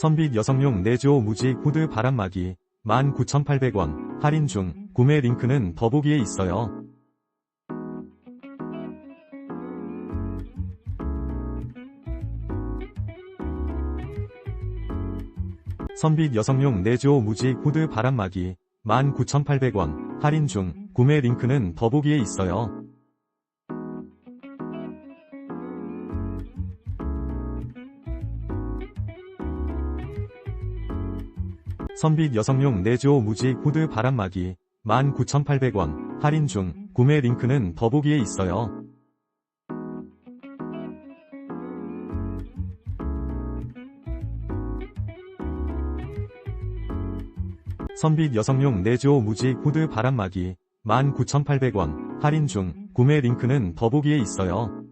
선빛 여성용 내조 무지 후드 바람막이 19,800원 할인 중 구매 링크는 더보기에 있어요. 선빛 여성용 내조 무지 후드 바람막이 19,800원 할인 중 구매 링크는 더보기에 있어요. 선빛 여성용 내조 무지 후드 바람막이 19,800원 할인 중 구매 링크는 더보기에 있어요. 선빛 여성용 내조 무지 후드 바람막이 19,800원 할인 중 구매 링크는 더보기에 있어요.